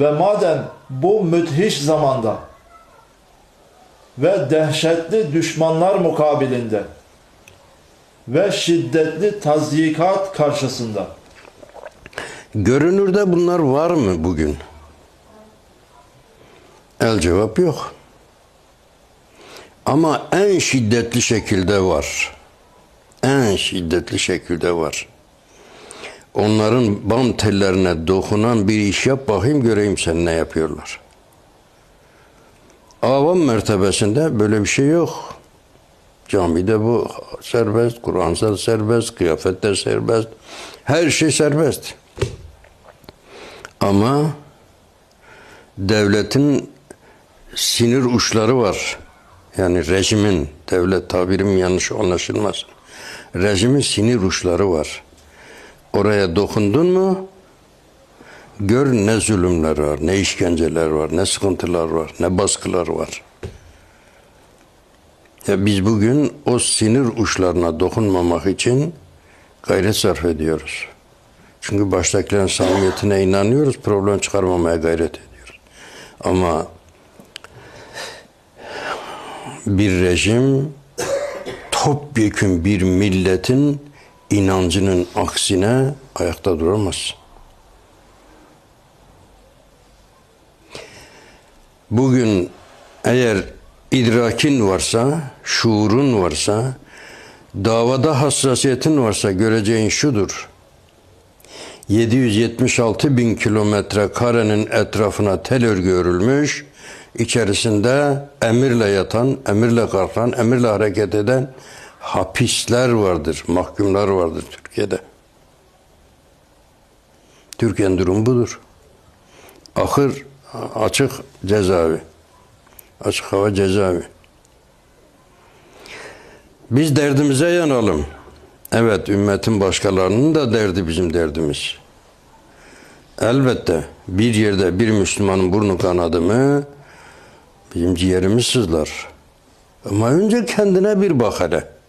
Ve madem bu müthiş zamanda ve dehşetli düşmanlar mukabilinde ve şiddetli tazyikat karşısında Görünürde bunlar var mı bugün? El cevap yok. Ama en şiddetli şekilde var. En şiddetli şekilde var. Onların bam tellerine dokunan bir iş yap bakayım göreyim sen ne yapıyorlar. Avam mertebesinde böyle bir şey yok. Camide bu serbest, Kur'ansal serbest, kıyafette serbest. Her şey serbest. Ama devletin sinir uçları var. Yani rejimin, devlet tabirim yanlış anlaşılmaz. Rejimin sinir uçları var. Oraya dokundun mu gör ne zulümler var, ne işkenceler var, ne sıkıntılar var, ne baskılar var. Ya biz bugün o sinir uçlarına dokunmamak için gayret sarf ediyoruz. Çünkü baştakilerin samimiyetine inanıyoruz, problem çıkarmamaya gayret ediyoruz. Ama bir rejim topyekün bir milletin inancının aksine ayakta duramaz. Bugün eğer idrakin varsa, şuurun varsa, davada hassasiyetin varsa göreceğin şudur. 776 bin kilometre karenin etrafına tel örgü örülmüş, içerisinde emirle yatan, emirle kalkan, emirle hareket eden hapisler vardır, mahkumlar vardır Türkiye'de. Türkiye'nin durumu budur. Ahır açık cezaevi. Açık hava cezaevi. Biz derdimize yanalım. Evet, ümmetin başkalarının da derdi bizim derdimiz. Elbette bir yerde bir Müslümanın burnu kanadı mı bizim ciğerimiz sızlar. Ama önce kendine bir bak hele.